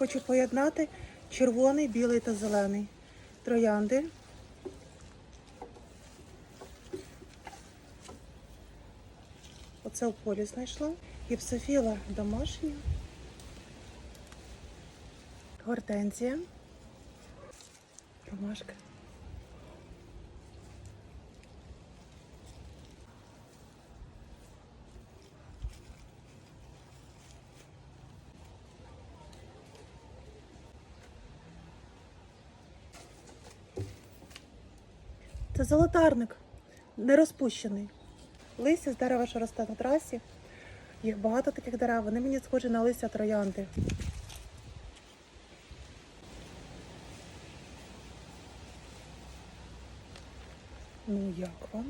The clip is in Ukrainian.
Хочу поєднати червоний, білий та зелений. Троянди. Оце в полі знайшла. Гіпсофіла домашня. Гортензія. Ромашка. Це золотарник, не розпущений. Листя з дерева, що росте на трасі. Їх багато таких дерев. Вони мені схожі на листя троянди. Ну, як вам?